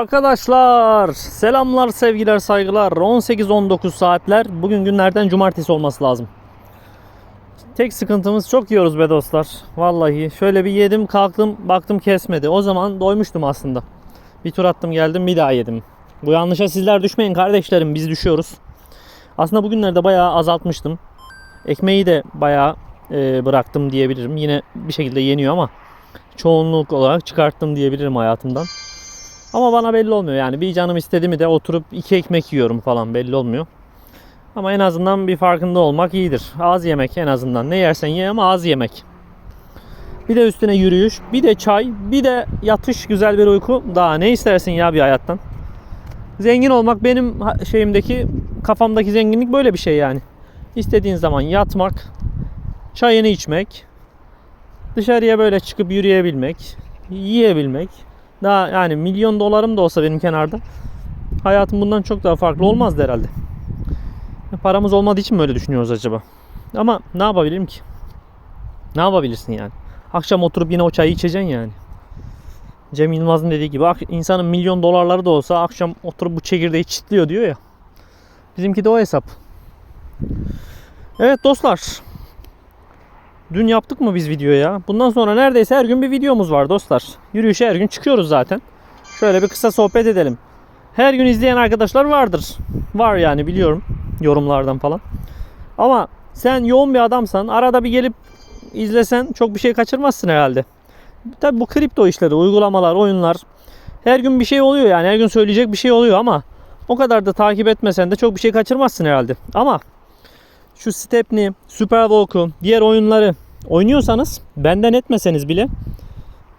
Arkadaşlar selamlar sevgiler saygılar 18-19 saatler bugün günlerden cumartesi olması lazım. Tek sıkıntımız çok yiyoruz be dostlar. Vallahi şöyle bir yedim kalktım baktım kesmedi. O zaman doymuştum aslında. Bir tur attım geldim bir daha yedim. Bu yanlışa sizler düşmeyin kardeşlerim biz düşüyoruz. Aslında bugünlerde bayağı azaltmıştım. Ekmeği de bayağı e, bıraktım diyebilirim. Yine bir şekilde yeniyor ama çoğunluk olarak çıkarttım diyebilirim hayatımdan. Ama bana belli olmuyor yani bir canım istedi mi de oturup iki ekmek yiyorum falan belli olmuyor. Ama en azından bir farkında olmak iyidir. Az yemek en azından. Ne yersen ye ama az yemek. Bir de üstüne yürüyüş, bir de çay, bir de yatış, güzel bir uyku. Daha ne istersin ya bir hayattan? Zengin olmak benim şeyimdeki, kafamdaki zenginlik böyle bir şey yani. İstediğin zaman yatmak, çayını içmek, dışarıya böyle çıkıp yürüyebilmek, yiyebilmek. Daha yani milyon dolarım da olsa benim kenarda hayatım bundan çok daha farklı olmazdı herhalde. Paramız olmadığı için mi öyle düşünüyoruz acaba? Ama ne yapabilirim ki? Ne yapabilirsin yani? Akşam oturup yine o çayı içeceksin yani. Cem Yılmaz'ın dediği gibi insanın milyon dolarları da olsa akşam oturup bu çekirdeği çitliyor diyor ya. Bizimki de o hesap. Evet dostlar. Dün yaptık mı biz video ya? Bundan sonra neredeyse her gün bir videomuz var dostlar. Yürüyüşe her gün çıkıyoruz zaten. Şöyle bir kısa sohbet edelim. Her gün izleyen arkadaşlar vardır. Var yani biliyorum yorumlardan falan. Ama sen yoğun bir adamsan arada bir gelip izlesen çok bir şey kaçırmazsın herhalde. Tabi bu kripto işleri, uygulamalar, oyunlar her gün bir şey oluyor yani her gün söyleyecek bir şey oluyor ama o kadar da takip etmesen de çok bir şey kaçırmazsın herhalde. Ama şu Stepney, Superwalk'u, diğer oyunları oynuyorsanız benden etmeseniz bile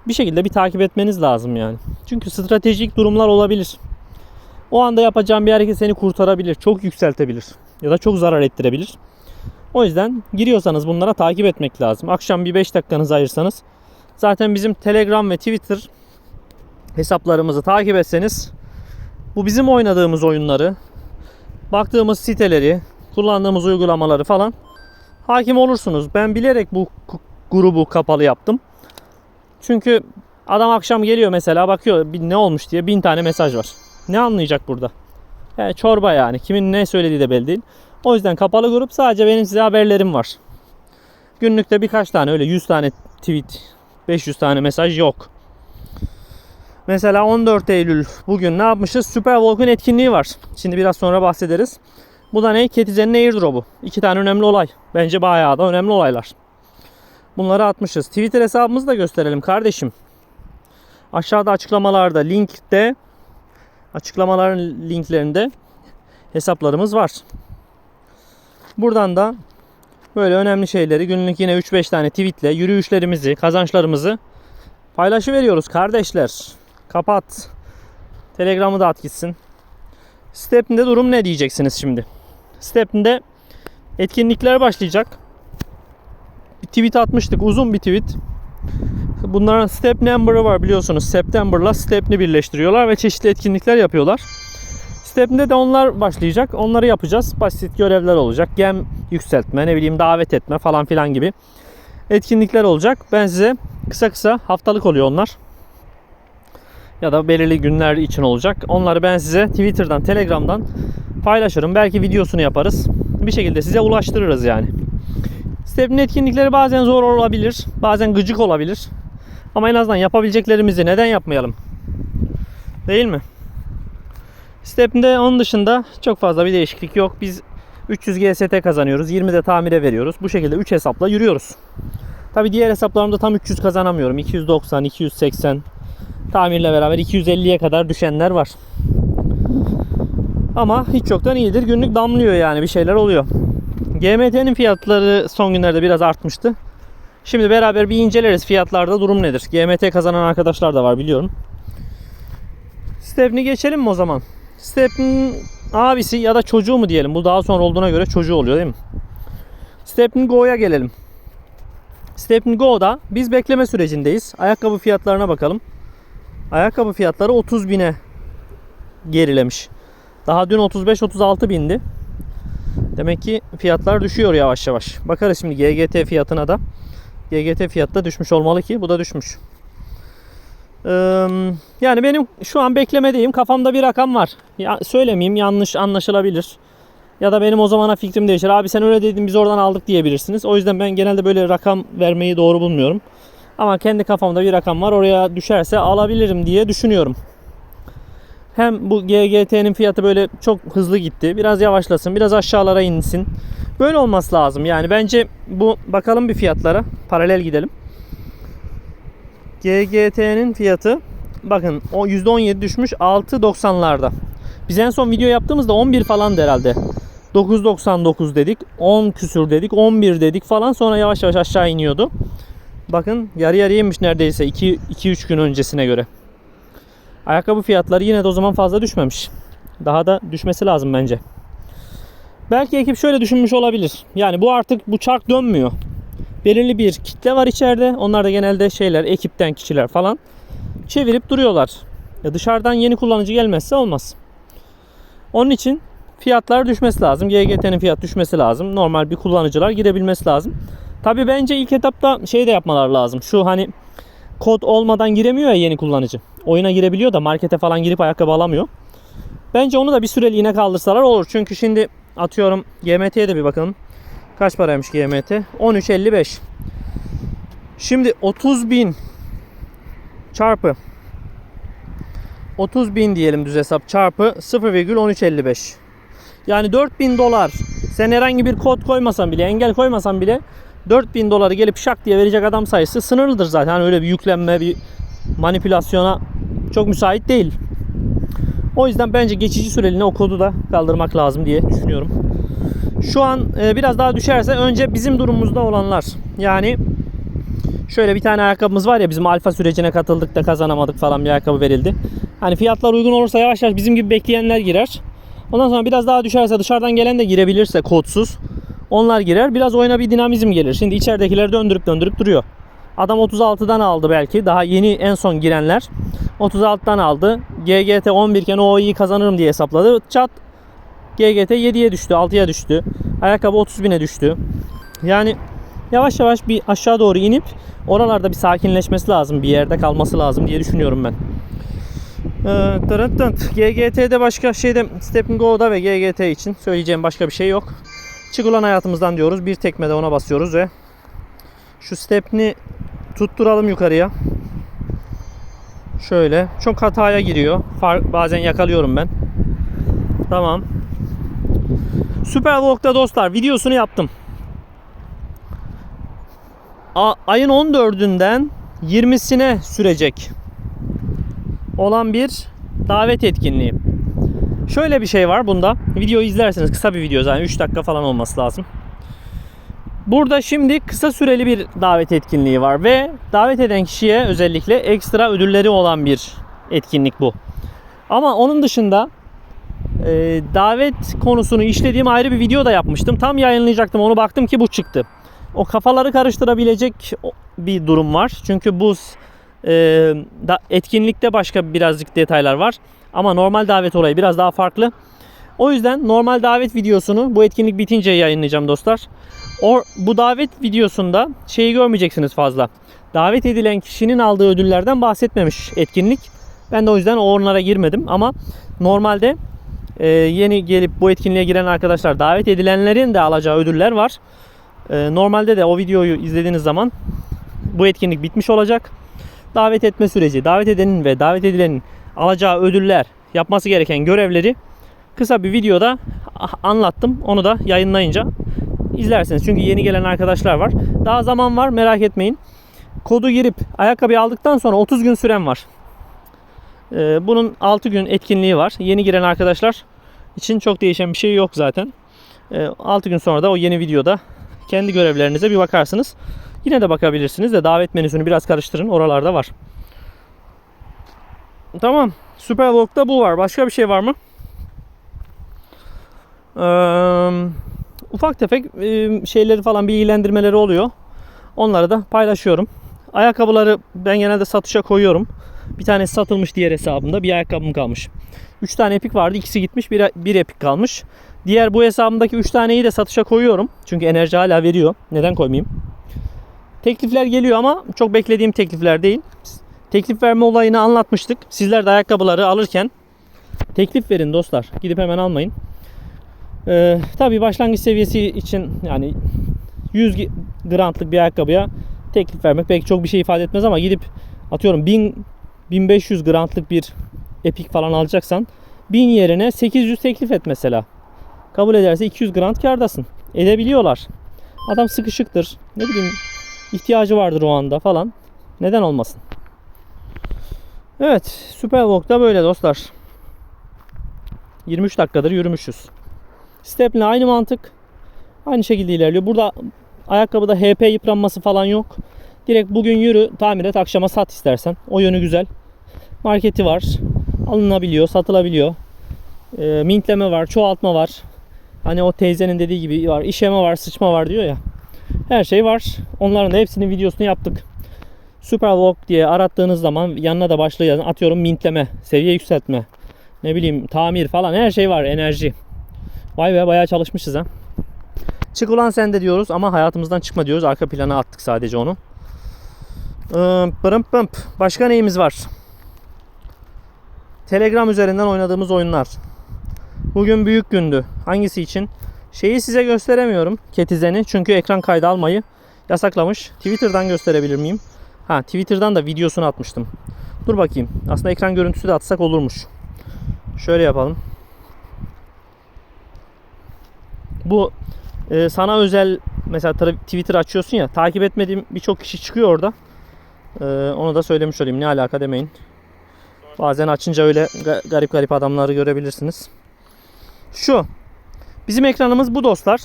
bir şekilde bir takip etmeniz lazım yani. Çünkü stratejik durumlar olabilir. O anda yapacağın bir hareket seni kurtarabilir, çok yükseltebilir ya da çok zarar ettirebilir. O yüzden giriyorsanız bunlara takip etmek lazım. Akşam bir 5 dakikanızı ayırsanız zaten bizim Telegram ve Twitter hesaplarımızı takip etseniz bu bizim oynadığımız oyunları, baktığımız siteleri, kullandığımız uygulamaları falan hakim olursunuz. Ben bilerek bu grubu kapalı yaptım. Çünkü adam akşam geliyor mesela bakıyor ne olmuş diye bin tane mesaj var. Ne anlayacak burada? He, çorba yani. Kimin ne söylediği de belli değil. O yüzden kapalı grup sadece benim size haberlerim var. Günlükte birkaç tane öyle 100 tane tweet, 500 tane mesaj yok. Mesela 14 Eylül bugün ne yapmışız? Superwalk'un etkinliği var. Şimdi biraz sonra bahsederiz. Bu da ne? Ketizen'in airdrop'u. İki tane önemli olay. Bence bayağı da önemli olaylar. Bunları atmışız. Twitter hesabımızı da gösterelim kardeşim. Aşağıda açıklamalarda linkte açıklamaların linklerinde hesaplarımız var. Buradan da böyle önemli şeyleri günlük yine 3-5 tane tweetle yürüyüşlerimizi, kazançlarımızı paylaşıveriyoruz kardeşler. Kapat. Telegram'ı da at gitsin. Step'inde durum ne diyeceksiniz şimdi? Step'inde etkinlikler başlayacak. Bir tweet atmıştık. Uzun bir tweet. Bunların step number'ı var biliyorsunuz. September'la step'ni birleştiriyorlar ve çeşitli etkinlikler yapıyorlar. Step'inde de onlar başlayacak. Onları yapacağız. Basit görevler olacak. Gem yükseltme, ne bileyim davet etme falan filan gibi etkinlikler olacak. Ben size kısa kısa haftalık oluyor onlar. Ya da belirli günler için olacak. Onları ben size Twitter'dan, Telegram'dan paylaşırım. Belki videosunu yaparız. Bir şekilde size ulaştırırız yani. Step'in etkinlikleri bazen zor olabilir. Bazen gıcık olabilir. Ama en azından yapabileceklerimizi neden yapmayalım? Değil mi? Step'inde onun dışında çok fazla bir değişiklik yok. Biz 300 GST kazanıyoruz. 20 de tamire veriyoruz. Bu şekilde 3 hesapla yürüyoruz. Tabi diğer hesaplarımda tam 300 kazanamıyorum. 290, 280 tamirle beraber 250'ye kadar düşenler var. Ama hiç yoktan iyidir. Günlük damlıyor yani bir şeyler oluyor. GMT'nin fiyatları son günlerde biraz artmıştı. Şimdi beraber bir inceleriz fiyatlarda durum nedir. GMT kazanan arkadaşlar da var biliyorum. Stepney geçelim mi o zaman? Stepney'in abisi ya da çocuğu mu diyelim. Bu daha sonra olduğuna göre çocuğu oluyor değil mi? Stepney Go'ya gelelim. Stepney Go'da biz bekleme sürecindeyiz. Ayakkabı fiyatlarına bakalım. Ayakkabı fiyatları 30 bine gerilemiş. Daha dün 35-36 bindi. Demek ki fiyatlar düşüyor yavaş yavaş. Bakarız şimdi GGT fiyatına da. GGT fiyatta düşmüş olmalı ki bu da düşmüş. Yani benim şu an beklemedeyim. Kafamda bir rakam var. Ya, söylemeyeyim yanlış anlaşılabilir. Ya da benim o zamana fikrim değişir. Abi sen öyle dedin biz oradan aldık diyebilirsiniz. O yüzden ben genelde böyle rakam vermeyi doğru bulmuyorum. Ama kendi kafamda bir rakam var. Oraya düşerse alabilirim diye düşünüyorum. Hem bu GGT'nin fiyatı böyle çok hızlı gitti. Biraz yavaşlasın, biraz aşağılara insin. Böyle olması lazım. Yani bence bu bakalım bir fiyatlara. Paralel gidelim. GGT'nin fiyatı bakın o %17 düşmüş 6.90'larda. Biz en son video yaptığımızda 11 falan herhalde. 9.99 dedik, 10 küsür dedik, 11 dedik falan sonra yavaş yavaş aşağı iniyordu. Bakın yarı yarıyaymış neredeyse 2-3 gün öncesine göre. Ayakkabı fiyatları yine de o zaman fazla düşmemiş. Daha da düşmesi lazım bence. Belki ekip şöyle düşünmüş olabilir. Yani bu artık bu çark dönmüyor. Belirli bir kitle var içeride. Onlar da genelde şeyler, ekipten kişiler falan. Çevirip duruyorlar. Ya dışarıdan yeni kullanıcı gelmezse olmaz. Onun için fiyatlar düşmesi lazım. GGT'nin fiyat düşmesi lazım. Normal bir kullanıcılar girebilmesi lazım. Tabii bence ilk etapta şey de yapmalar lazım. Şu hani kod olmadan giremiyor ya yeni kullanıcı. Oyuna girebiliyor da markete falan girip ayakkabı alamıyor. Bence onu da bir süreliğine kaldırsalar olur. Çünkü şimdi atıyorum GMT'ye de bir bakalım. Kaç paraymış GMT? 13.55. Şimdi 30 bin çarpı 30 bin diyelim düz hesap çarpı 0,1355. Yani 4000 dolar sen herhangi bir kod koymasan bile engel koymasan bile 4000 doları gelip şak diye verecek adam sayısı sınırlıdır zaten. Hani öyle bir yüklenme bir manipülasyona çok müsait değil. O yüzden bence geçici süreliğine o kodu da kaldırmak lazım diye düşünüyorum. Şu an e, biraz daha düşerse önce bizim durumumuzda olanlar. Yani şöyle bir tane ayakkabımız var ya bizim alfa sürecine katıldık da kazanamadık falan bir ayakkabı verildi. Hani fiyatlar uygun olursa yavaş yavaş bizim gibi bekleyenler girer. Ondan sonra biraz daha düşerse dışarıdan gelen de girebilirse kodsuz. Onlar girer. Biraz oyuna bir dinamizm gelir. Şimdi içeridekiler döndürüp döndürüp duruyor. Adam 36'dan aldı belki. Daha yeni en son girenler. 36'dan aldı. GGT 11 iken o kazanırım diye hesapladı. Çat GGT 7'ye düştü, 6'ya düştü. Ayakkabı 30 bine düştü. Yani yavaş yavaş bir aşağı doğru inip oralarda bir sakinleşmesi lazım. Bir yerde kalması lazım diye düşünüyorum ben. Ee. GGT'de başka şeyde Step Go'da ve GGT için söyleyeceğim başka bir şey yok. Çık ulan hayatımızdan diyoruz. Bir tekmede ona basıyoruz ve şu stepni tutturalım yukarıya. Şöyle. Çok hataya giriyor. Far, bazen yakalıyorum ben. Tamam. Supervlog'da dostlar videosunu yaptım. A, ayın 14'ünden 20'sine sürecek olan bir davet etkinliği. Şöyle bir şey var bunda. Videoyu izlerseniz kısa bir video zaten 3 dakika falan olması lazım. Burada şimdi kısa süreli bir davet etkinliği var ve davet eden kişiye özellikle ekstra ödülleri olan bir etkinlik bu. Ama onun dışında e, davet konusunu işlediğim ayrı bir video da yapmıştım. Tam yayınlayacaktım onu baktım ki bu çıktı. O kafaları karıştırabilecek bir durum var. Çünkü bu da, etkinlikte başka birazcık detaylar var. Ama normal davet olayı biraz daha farklı. O yüzden normal davet videosunu bu etkinlik bitince yayınlayacağım dostlar. O, bu davet videosunda şeyi görmeyeceksiniz fazla. Davet edilen kişinin aldığı ödüllerden bahsetmemiş etkinlik. Ben de o yüzden onlara girmedim ama normalde e, yeni gelip bu etkinliğe giren arkadaşlar davet edilenlerin de alacağı ödüller var. E, normalde de o videoyu izlediğiniz zaman bu etkinlik bitmiş olacak. Davet etme süreci, davet edenin ve davet edilenin alacağı ödüller, yapması gereken görevleri kısa bir videoda anlattım. Onu da yayınlayınca izlersiniz. Çünkü yeni gelen arkadaşlar var. Daha zaman var merak etmeyin. Kodu girip ayakkabıyı aldıktan sonra 30 gün süren var. Ee, bunun 6 gün etkinliği var. Yeni giren arkadaşlar için çok değişen bir şey yok zaten. Ee, 6 gün sonra da o yeni videoda kendi görevlerinize bir bakarsınız. Yine de bakabilirsiniz de davet menüsünü biraz karıştırın. Oralarda var. Tamam. Supervlog'da bu var. Başka bir şey var mı? Ee, ufak tefek şeyleri falan bilgilendirmeleri oluyor. Onları da paylaşıyorum. Ayakkabıları ben genelde satışa koyuyorum. Bir tanesi satılmış diğer hesabımda. Bir ayakkabım kalmış. 3 tane epik vardı. ikisi gitmiş. Bir, bir epik kalmış. Diğer bu hesabımdaki 3 taneyi de satışa koyuyorum. Çünkü enerji hala veriyor. Neden koymayayım? Teklifler geliyor ama çok beklediğim teklifler değil. teklif verme olayını anlatmıştık. Sizler de ayakkabıları alırken teklif verin dostlar. Gidip hemen almayın. Ee, tabii başlangıç seviyesi için yani 100 gi- grantlık bir ayakkabıya teklif vermek belki çok bir şey ifade etmez ama gidip atıyorum 1000 1500 grantlık bir epik falan alacaksan 1000 yerine 800 teklif et mesela. Kabul ederse 200 grant kardasın. Edebiliyorlar. Adam sıkışıktır. Ne bileyim ihtiyacı vardır o anda falan. Neden olmasın? Evet, Superwalk'ta böyle dostlar. 23 dakikadır yürümüşüz. Step'le aynı mantık. Aynı şekilde ilerliyor. Burada ayakkabıda HP yıpranması falan yok. Direkt bugün yürü, tamir et, akşama sat istersen. O yönü güzel. Marketi var. Alınabiliyor, satılabiliyor. E, mintleme var, çoğaltma var. Hani o teyzenin dediği gibi var. İşeme var, sıçma var diyor ya. Her şey var. Onların da hepsinin videosunu yaptık. Superwalk diye arattığınız zaman yanına da başlığı yazın. Atıyorum mintleme, seviye yükseltme, ne bileyim tamir falan her şey var. Enerji. Vay be bayağı çalışmışız ha. Çık ulan sen de diyoruz ama hayatımızdan çıkma diyoruz. Arka plana attık sadece onu. Pırım pımp. Başka neyimiz var? Telegram üzerinden oynadığımız oyunlar. Bugün büyük gündü. Hangisi için? Şeyi size gösteremiyorum. Ketizeni. Çünkü ekran kaydı almayı yasaklamış. Twitter'dan gösterebilir miyim? Ha Twitter'dan da videosunu atmıştım. Dur bakayım. Aslında ekran görüntüsü de atsak olurmuş. Şöyle yapalım. Bu e, sana özel mesela Twitter açıyorsun ya takip etmediğim birçok kişi çıkıyor orada. E, onu da söylemiş olayım. Ne alaka demeyin. Bazen açınca öyle ga- garip garip adamları görebilirsiniz. Şu. Bizim ekranımız bu dostlar.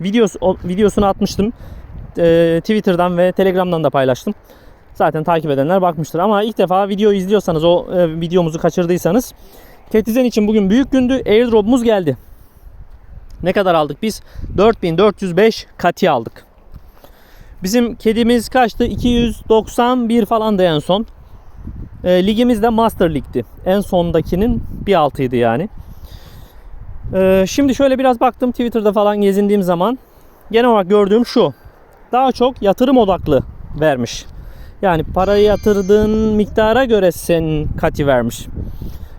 Videosu, o- videosunu atmıştım. E, Twitter'dan ve Telegram'dan da paylaştım. Zaten takip edenler bakmıştır. Ama ilk defa video izliyorsanız, o e, videomuzu kaçırdıysanız Ketizen için bugün büyük gündü. Airdrop'umuz geldi. Ne kadar aldık biz? 4405 kati aldık. Bizim kedimiz kaçtı? 291 falan da en son. E, ligimiz de Master Lig'di. En sondakinin bir altıydı yani. E, şimdi şöyle biraz baktım Twitter'da falan gezindiğim zaman. Genel olarak gördüğüm şu. Daha çok yatırım odaklı vermiş. Yani parayı yatırdığın miktara göre senin kati vermiş.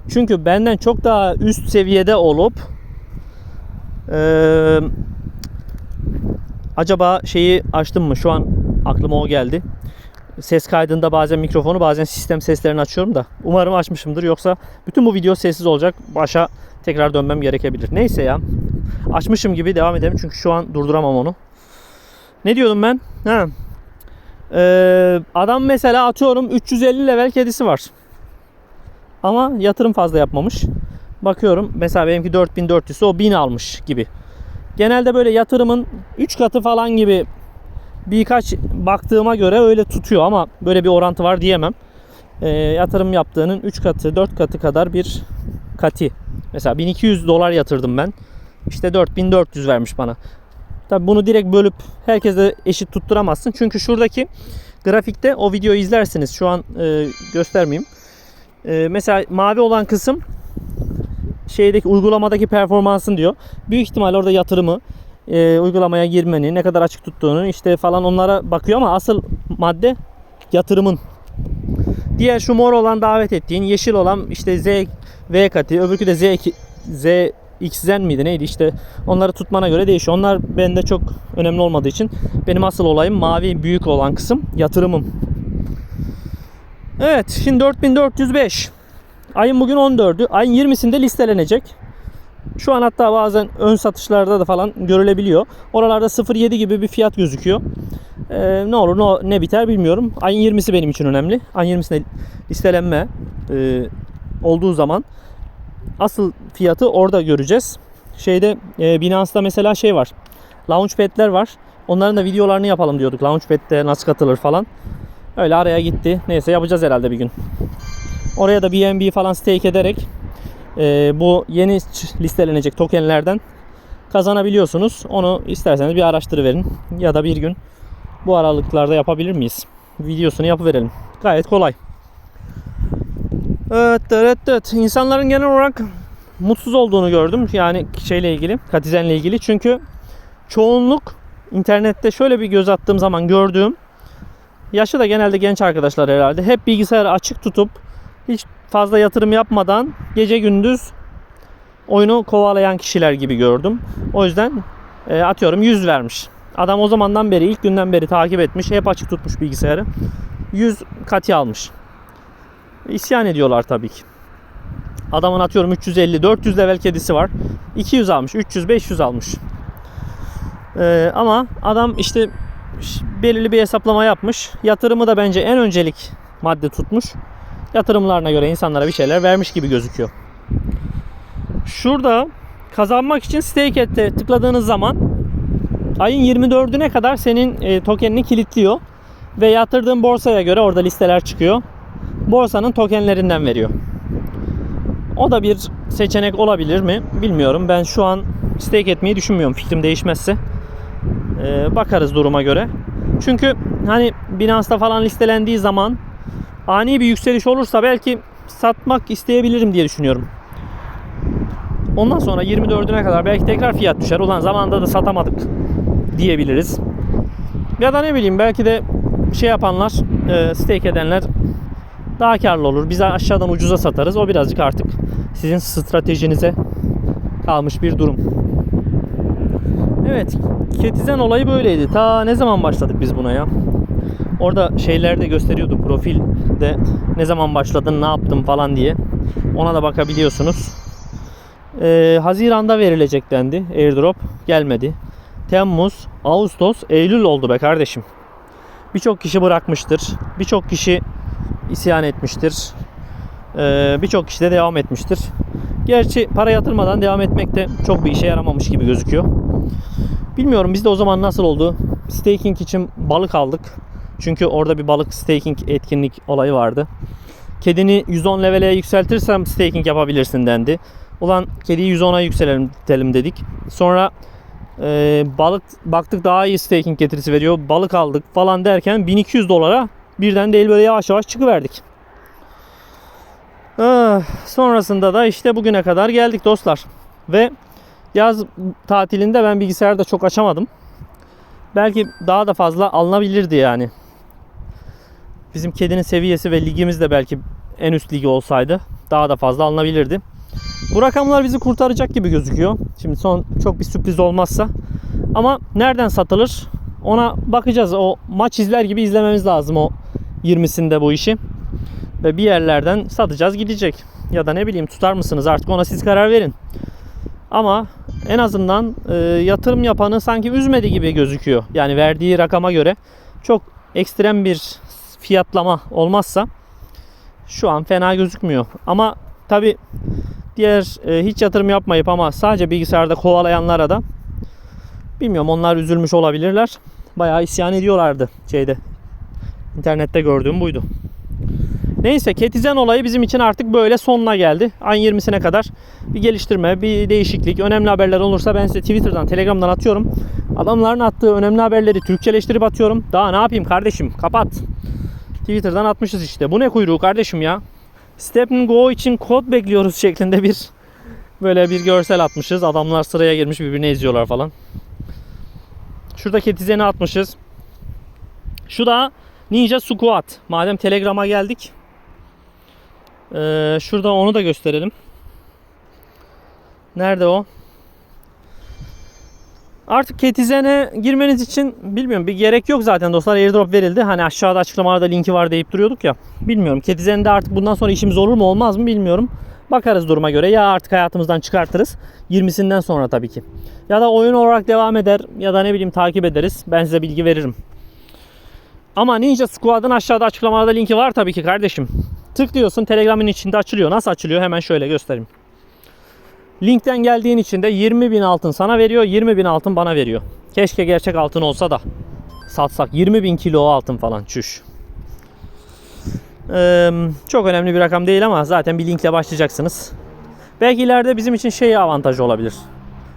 Çünkü benden çok daha üst seviyede olup eee, acaba şeyi açtım mı? Şu an aklıma o geldi. Ses kaydında bazen mikrofonu bazen sistem seslerini açıyorum da. Umarım açmışımdır. Yoksa bütün bu video sessiz olacak. Başa tekrar dönmem gerekebilir. Neyse ya. Açmışım gibi devam edelim. Çünkü şu an durduramam onu. Ne diyordum ben? Ha. Ee, adam mesela atıyorum 350 level kedisi var. Ama yatırım fazla yapmamış. Bakıyorum mesela benimki 4400 o 1000 almış gibi. Genelde böyle yatırımın 3 katı falan gibi birkaç baktığıma göre öyle tutuyor ama böyle bir orantı var diyemem. Ee, yatırım yaptığının 3 katı 4 katı kadar bir kati. Mesela 1200 dolar yatırdım ben. İşte 4400 vermiş bana. Tabi bunu direkt bölüp herkese eşit tutturamazsın. Çünkü şuradaki grafikte o videoyu izlersiniz. Şu an e, göstermeyeyim. E, mesela mavi olan kısım şeydeki uygulamadaki performansın diyor. Büyük ihtimal orada yatırımı, e, uygulamaya girmeni, ne kadar açık tuttuğunu işte falan onlara bakıyor ama asıl madde yatırımın. Diğer şu mor olan davet ettiğin, yeşil olan işte Z V kati, öbürkü de Z Z XZen miydi neydi işte onları tutmana göre değişiyor. Onlar bende çok önemli olmadığı için benim asıl olayım mavi büyük olan kısım yatırımım. Evet şimdi 4405. Ayın bugün 14'ü. Ayın 20'sinde listelenecek. Şu an hatta bazen ön satışlarda da falan görülebiliyor. Oralarda 0.7 gibi bir fiyat gözüküyor. Ee, ne olur ne, ne biter bilmiyorum. Ayın 20'si benim için önemli. Ayın 20'sinde listelenme e, olduğu zaman asıl fiyatı orada göreceğiz. Şeyde e, Binance'da mesela şey var. Launchpad'ler var. Onların da videolarını yapalım diyorduk. Launchpad'de nasıl katılır falan. Öyle araya gitti. Neyse yapacağız herhalde bir gün. Oraya da BNB falan stake ederek e, bu yeni listelenecek tokenlerden kazanabiliyorsunuz. Onu isterseniz bir araştırıverin. Ya da bir gün bu aralıklarda yapabilir miyiz? Videosunu yapıverelim. Gayet kolay. Evet, evet, evet. İnsanların genel olarak mutsuz olduğunu gördüm. Yani şeyle ilgili, katizenle ilgili. Çünkü çoğunluk internette şöyle bir göz attığım zaman gördüğüm yaşı da genelde genç arkadaşlar herhalde. Hep bilgisayarı açık tutup hiç fazla yatırım yapmadan gece gündüz oyunu kovalayan kişiler gibi gördüm. O yüzden e, atıyorum 100 vermiş. Adam o zamandan beri ilk günden beri takip etmiş. Hep açık tutmuş bilgisayarı. 100 katı almış. İsyan ediyorlar tabii ki. Adamın atıyorum 350 400 level kedisi var. 200 almış, 300 500 almış. Ee, ama adam işte belirli bir hesaplama yapmış. Yatırımı da bence en öncelik madde tutmuş. Yatırımlarına göre insanlara bir şeyler vermiş gibi gözüküyor. Şurada kazanmak için stake ette tıkladığınız zaman ayın 24'üne kadar senin e, tokenini kilitliyor ve yatırdığın borsaya göre orada listeler çıkıyor. Borsanın tokenlerinden veriyor. O da bir seçenek olabilir mi bilmiyorum. Ben şu an stake etmeyi düşünmüyorum fikrim değişmezse. Ee, bakarız duruma göre. Çünkü hani Binance'da falan listelendiği zaman ani bir yükseliş olursa belki satmak isteyebilirim diye düşünüyorum. Ondan sonra 24'üne kadar belki tekrar fiyat düşer. Ulan zamanında da satamadık diyebiliriz. Ya da ne bileyim belki de şey yapanlar, e, stake edenler daha karlı olur. Biz aşağıdan ucuza satarız. O birazcık artık sizin stratejinize kalmış bir durum. Evet, Ketizen olayı böyleydi. Ta ne zaman başladık biz buna ya? Orada şeylerde gösteriyordu profilde ne zaman başladın, ne yaptın falan diye. Ona da bakabiliyorsunuz. Ee, Haziran'da verilecek dendi airdrop. Gelmedi. Temmuz, Ağustos, Eylül oldu be kardeşim. Birçok kişi bırakmıştır. Birçok kişi isyan etmiştir. Ee, Birçok kişi de devam etmiştir. Gerçi para yatırmadan devam etmek de çok bir işe yaramamış gibi gözüküyor. Bilmiyorum bizde o zaman nasıl oldu. Staking için balık aldık. Çünkü orada bir balık staking etkinlik olayı vardı. Kedini 110 levele yükseltirsem staking yapabilirsin dendi. Ulan kediyi 110'a yükseltelim dedik. Sonra e, balık baktık daha iyi staking getirisi veriyor. Balık aldık falan derken 1200 dolara birden değil böyle yavaş yavaş çıkıverdik. Ah, sonrasında da işte bugüne kadar geldik dostlar. Ve yaz tatilinde ben bilgisayarda çok açamadım. Belki daha da fazla alınabilirdi yani. Bizim kedinin seviyesi ve ligimiz de belki en üst ligi olsaydı daha da fazla alınabilirdi. Bu rakamlar bizi kurtaracak gibi gözüküyor. Şimdi son çok bir sürpriz olmazsa. Ama nereden satılır? Ona bakacağız. O maç izler gibi izlememiz lazım o 20'sinde bu işi. Ve bir yerlerden satacağız gidecek. Ya da ne bileyim tutar mısınız artık ona siz karar verin. Ama en azından e, yatırım yapanı sanki üzmedi gibi gözüküyor. Yani verdiği rakama göre çok ekstrem bir fiyatlama olmazsa şu an fena gözükmüyor. Ama tabi diğer e, hiç yatırım yapmayıp ama sadece bilgisayarda kovalayanlara da bilmiyorum onlar üzülmüş olabilirler. Bayağı isyan ediyorlardı şeyde. İnternette gördüğüm buydu. Neyse Ketizen olayı bizim için artık böyle sonuna geldi. Ayın 20'sine kadar bir geliştirme, bir değişiklik, önemli haberler olursa ben size Twitter'dan, Telegram'dan atıyorum. Adamların attığı önemli haberleri Türkçeleştirip atıyorum. Daha ne yapayım kardeşim? Kapat. Twitter'dan atmışız işte. Bu ne kuyruğu kardeşim ya? Step Go için kod bekliyoruz şeklinde bir böyle bir görsel atmışız. Adamlar sıraya girmiş birbirini eziyorlar falan. Şurada Ketizen'i atmışız. Şu da Ninja Squat. Madem Telegram'a geldik. Ee, şurada onu da gösterelim. Nerede o? Artık Ketizen'e girmeniz için bilmiyorum bir gerek yok zaten dostlar. Airdrop verildi. Hani aşağıda açıklamalarda linki var deyip duruyorduk ya. Bilmiyorum. Ketizen'de artık bundan sonra işimiz olur mu olmaz mı bilmiyorum. Bakarız duruma göre. Ya artık hayatımızdan çıkartırız. 20'sinden sonra tabii ki. Ya da oyun olarak devam eder ya da ne bileyim takip ederiz. Ben size bilgi veririm. Ama Ninja Squad'ın aşağıda açıklamalarda linki var tabii ki kardeşim. Tıklıyorsun Telegram'ın içinde açılıyor. Nasıl açılıyor hemen şöyle göstereyim. Linkten geldiğin için de 20 bin altın sana veriyor. 20 bin altın bana veriyor. Keşke gerçek altın olsa da satsak. 20 bin kilo altın falan çüş. Ee, çok önemli bir rakam değil ama zaten bir linkle başlayacaksınız. Belki ileride bizim için şey avantajı olabilir.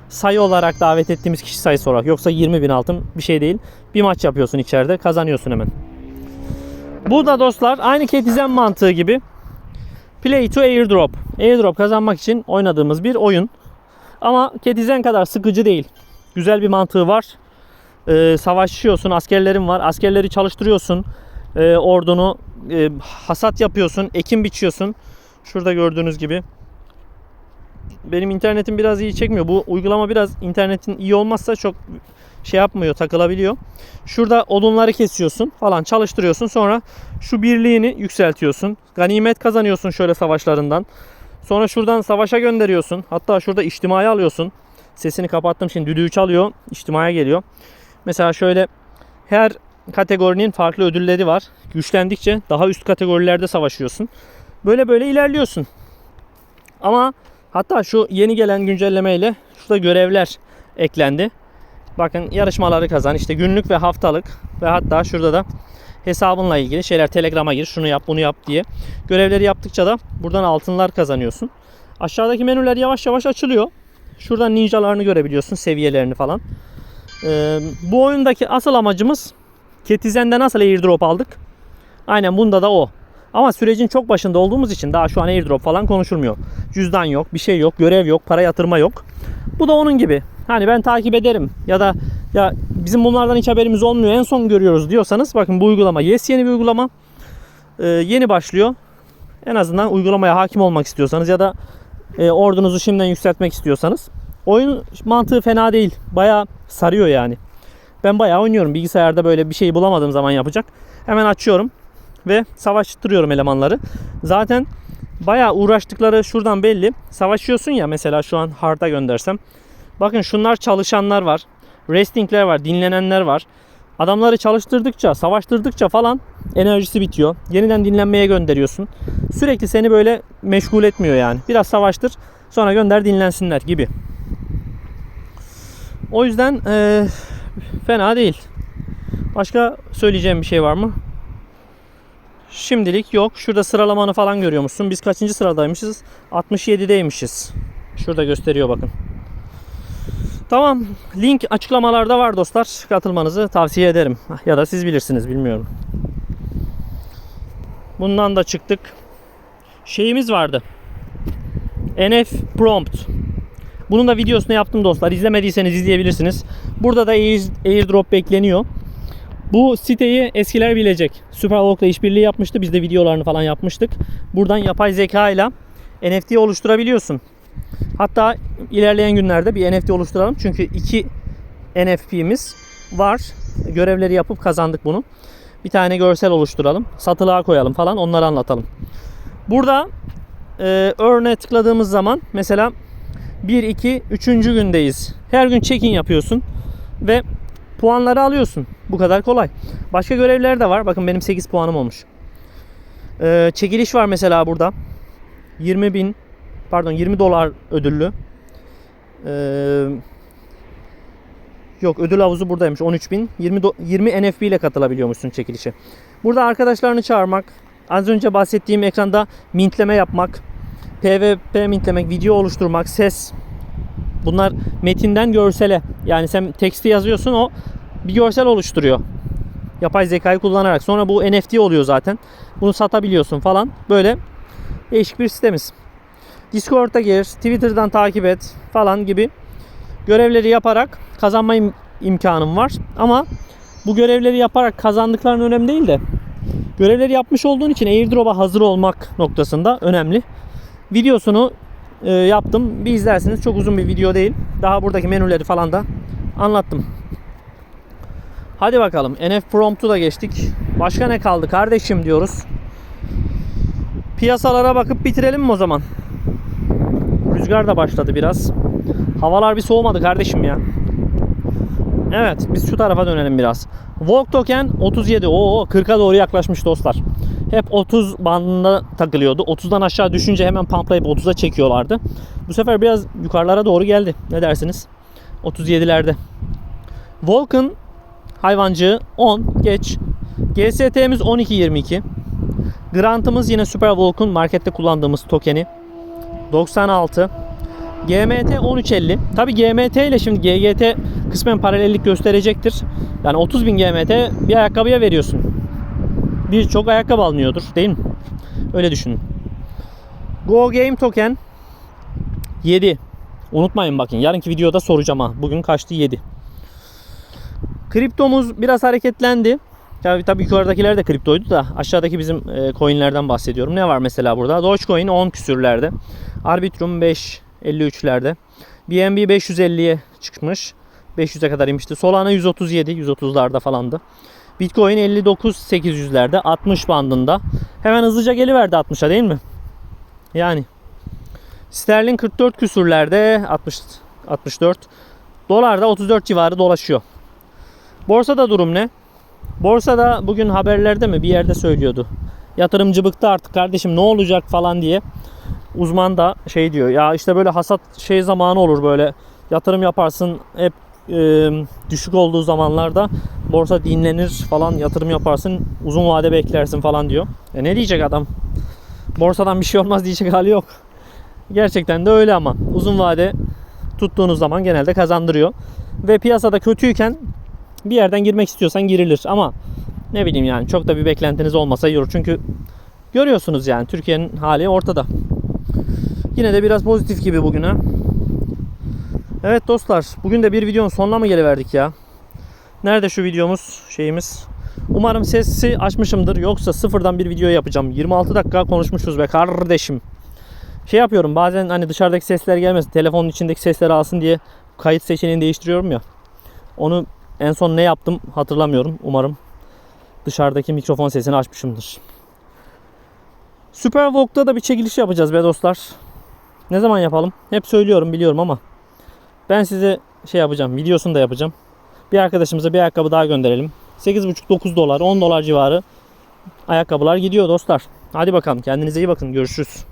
Sayı olarak davet ettiğimiz kişi sayısı olarak. Yoksa 20 bin altın bir şey değil. Bir maç yapıyorsun içeride kazanıyorsun hemen. Bu da dostlar aynı Ketizen mantığı gibi Play to Airdrop. Airdrop kazanmak için oynadığımız bir oyun. Ama Ketizen kadar sıkıcı değil. Güzel bir mantığı var. Ee, savaşıyorsun, askerlerin var. Askerleri çalıştırıyorsun. e, ordunu e, hasat yapıyorsun, ekim biçiyorsun. Şurada gördüğünüz gibi. Benim internetim biraz iyi çekmiyor. Bu uygulama biraz internetin iyi olmazsa çok şey yapmıyor, takılabiliyor. Şurada odunları kesiyorsun falan çalıştırıyorsun. Sonra şu birliğini yükseltiyorsun. Ganimet kazanıyorsun şöyle savaşlarından. Sonra şuradan savaşa gönderiyorsun. Hatta şurada içtimaya alıyorsun. Sesini kapattım şimdi düdüğü çalıyor. İçtimaya geliyor. Mesela şöyle her kategorinin farklı ödülleri var. Güçlendikçe daha üst kategorilerde savaşıyorsun. Böyle böyle ilerliyorsun. Ama hatta şu yeni gelen güncellemeyle şurada görevler eklendi. Bakın yarışmaları kazan işte günlük ve haftalık ve hatta şurada da hesabınla ilgili şeyler telegrama gir şunu yap bunu yap diye. Görevleri yaptıkça da buradan altınlar kazanıyorsun. Aşağıdaki menüler yavaş yavaş açılıyor. Şuradan ninjalarını görebiliyorsun seviyelerini falan. Ee, bu oyundaki asıl amacımız Ketizen'de nasıl airdrop aldık? Aynen bunda da o. Ama sürecin çok başında olduğumuz için daha şu an airdrop falan konuşulmuyor. Cüzdan yok, bir şey yok, görev yok, para yatırma yok. Bu da onun gibi. Hani ben takip ederim ya da ya bizim bunlardan hiç haberimiz olmuyor en son görüyoruz diyorsanız bakın bu uygulama yes yeni bir uygulama. Ee, yeni başlıyor. En azından uygulamaya hakim olmak istiyorsanız ya da e, ordunuzu şimdiden yükseltmek istiyorsanız oyun mantığı fena değil. Bayağı sarıyor yani. Ben bayağı oynuyorum. Bilgisayarda böyle bir şey bulamadığım zaman yapacak. Hemen açıyorum ve savaştırıyorum elemanları. Zaten bayağı uğraştıkları şuradan belli. Savaşıyorsun ya mesela şu an hard'a göndersem. Bakın şunlar çalışanlar var. Restingler var, dinlenenler var. Adamları çalıştırdıkça, savaştırdıkça falan enerjisi bitiyor. Yeniden dinlenmeye gönderiyorsun. Sürekli seni böyle meşgul etmiyor yani. Biraz savaştır, sonra gönder dinlensinler gibi. O yüzden eee, fena değil. Başka söyleyeceğim bir şey var mı? Şimdilik yok. Şurada sıralamanı falan görüyormuşsun. Biz kaçıncı sıradaymışız? 67'deymişiz. Şurada gösteriyor bakın. Tamam. Link açıklamalarda var dostlar. Katılmanızı tavsiye ederim. Ya da siz bilirsiniz bilmiyorum. Bundan da çıktık. Şeyimiz vardı. NF Prompt. Bunun da videosunu yaptım dostlar. İzlemediyseniz izleyebilirsiniz. Burada da air- airdrop bekleniyor. Bu siteyi eskiler bilecek. Superlog'la işbirliği yapmıştı. Biz de videolarını falan yapmıştık. Buradan yapay zeka ile NFT oluşturabiliyorsun. Hatta ilerleyen günlerde bir NFT oluşturalım. Çünkü iki NFT'miz var. Görevleri yapıp kazandık bunu. Bir tane görsel oluşturalım. Satılığa koyalım falan onları anlatalım. Burada e, örneğe tıkladığımız zaman mesela 1, 2, 3. gündeyiz. Her gün check-in yapıyorsun ve puanları alıyorsun. Bu kadar kolay. Başka görevler de var. Bakın benim 8 puanım olmuş. Ee, çekiliş var mesela burada. 20 bin pardon 20 dolar ödüllü. Ee, yok ödül havuzu buradaymış 13 bin. 20, do- 20 NFB ile katılabiliyormuşsun çekilişe. Burada arkadaşlarını çağırmak. Az önce bahsettiğim ekranda mintleme yapmak. PvP mintlemek, video oluşturmak, ses. Bunlar metinden görsele. Yani sen teksti yazıyorsun o bir görsel oluşturuyor. Yapay zekayı kullanarak. Sonra bu NFT oluyor zaten. Bunu satabiliyorsun falan. Böyle değişik bir sistemiz. Discord'a gir, Twitter'dan takip et falan gibi görevleri yaparak kazanma im- imkanım var. Ama bu görevleri yaparak kazandıkların önemli değil de görevleri yapmış olduğun için airdrop'a hazır olmak noktasında önemli. Videosunu e, yaptım. Bir izlersiniz. Çok uzun bir video değil. Daha buradaki menüleri falan da anlattım. Hadi bakalım. NF Prompt'u da geçtik. Başka ne kaldı kardeşim diyoruz. Piyasalara bakıp bitirelim mi o zaman? Rüzgar da başladı biraz. Havalar bir soğumadı kardeşim ya. Evet biz şu tarafa dönelim biraz. Volk token 37. Oo 40'a doğru yaklaşmış dostlar. Hep 30 bandında takılıyordu. 30'dan aşağı düşünce hemen pumplayıp 30'a çekiyorlardı. Bu sefer biraz yukarılara doğru geldi. Ne dersiniz? 37'lerde. Volk'un hayvancığı 10 geç. GST'miz 12.22. Grant'ımız yine Super Volk'un markette kullandığımız tokeni. 96. GMT 13.50. Tabi GMT ile şimdi GGT kısmen paralellik gösterecektir. Yani 30.000 GMT bir ayakkabıya veriyorsun. Birçok ayakkabı alınıyordur değil mi? Öyle düşünün. Go Game Token 7. Unutmayın bakın yarınki videoda soracağım ha. Bugün kaçtı 7. Kriptomuz biraz hareketlendi. Tabii tabii yukarıdakiler de kriptoydu da aşağıdaki bizim e, coinlerden bahsediyorum. Ne var mesela burada? Dogecoin 10 küsürlerde. Arbitrum 5 53'lerde. BNB 550'ye çıkmış. 500'e kadar inmişti. Solana 137 130'larda falandı. Bitcoin 59 800'lerde 60 bandında. Hemen hızlıca geliverdi 60'a değil mi? Yani Sterlin 44 küsürlerde 60 64. Dolar da 34 civarı dolaşıyor. Borsada durum ne? Borsada bugün haberlerde mi bir yerde söylüyordu. Yatırımcı bıktı artık kardeşim ne olacak falan diye. Uzman da şey diyor ya işte böyle hasat şey zamanı olur böyle yatırım yaparsın hep e, düşük olduğu zamanlarda borsa dinlenir falan yatırım yaparsın uzun vade beklersin falan diyor. E ne diyecek adam? Borsadan bir şey olmaz diyecek hali yok. Gerçekten de öyle ama uzun vade tuttuğunuz zaman genelde kazandırıyor. Ve piyasada kötüyken bir yerden girmek istiyorsan girilir ama ne bileyim yani çok da bir beklentiniz olmasa olur. Çünkü görüyorsunuz yani Türkiye'nin hali ortada. Yine de biraz pozitif gibi bugün ha. Evet dostlar bugün de bir videonun sonuna mı geliverdik ya? Nerede şu videomuz şeyimiz? Umarım sesi açmışımdır. Yoksa sıfırdan bir video yapacağım. 26 dakika konuşmuşuz be kardeşim. Şey yapıyorum bazen hani dışarıdaki sesler gelmesin. Telefonun içindeki sesleri alsın diye kayıt seçeneğini değiştiriyorum ya. Onu en son ne yaptım hatırlamıyorum. Umarım dışarıdaki mikrofon sesini açmışımdır. Super Vlog'da da bir çekiliş yapacağız be dostlar. Ne zaman yapalım? Hep söylüyorum biliyorum ama ben size şey yapacağım. Videosunu da yapacağım. Bir arkadaşımıza bir ayakkabı daha gönderelim. 8,5-9 dolar 10 dolar civarı ayakkabılar gidiyor dostlar. Hadi bakalım kendinize iyi bakın. Görüşürüz.